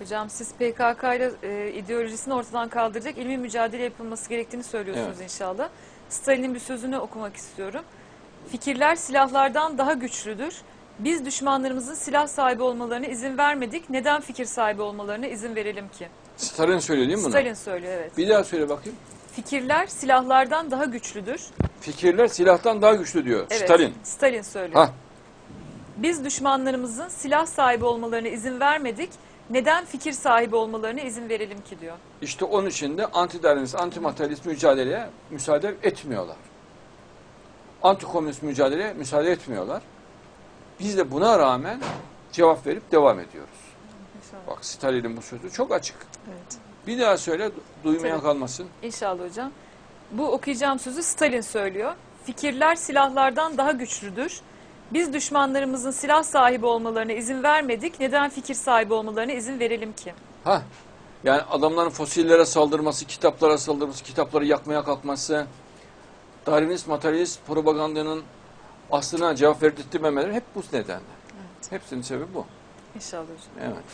Hocam siz PKK ile e, ideolojisini ortadan kaldıracak ilmi mücadele yapılması gerektiğini söylüyorsunuz Evet. inşallah. Stalin'in bir sözünü okumak istiyorum. Fikirler silahlardan daha güçlüdür. Biz düşmanlarımızın silah sahibi olmalarına izin vermedik. Neden fikir sahibi olmalarına izin verelim ki? Stalin söylüyor değil mi bunu? Stalin söylüyor evet. Bir daha söyle bakayım. Fikirler silahlardan daha güçlüdür. Fikirler silahtan daha güçlü diyor. Evet. Stalin. Stalin söylüyor. Ha, Biz düşmanlarımızın silah sahibi olmalarına izin vermedik. Neden fikir sahibi olmalarına izin verelim ki diyor. işte onun için de antidarwinist, antimateryalist mücadeleye müsaade etmiyorlar. Antikomünist mücadeleye müsaade etmiyorlar. Biz de buna rağmen cevap verip devam ediyoruz. İnşallah. Bak Stalin'in bu sözü çok açık. Evet. Bir daha söyle, du- duymayan Tabii. kalmasın. İnşallah hocam. Bu okuyacağım sözü Stalin söylüyor. Fikirler silahlardan daha güçlüdür. Biz düşmanlarımızın silah sahibi olmalarına izin vermedik. Neden fikir sahibi olmalarına izin verelim ki? Ha, yani adamların fosillere saldırması, kitaplara saldırması, kitapları yakmaya kalkması, Darwinist, materyalist propagandanın aslına cevap verdirtmemeleri hep bu nedenle. Evet. Hepsinin sebebi bu. İnşallah hocam. Evet.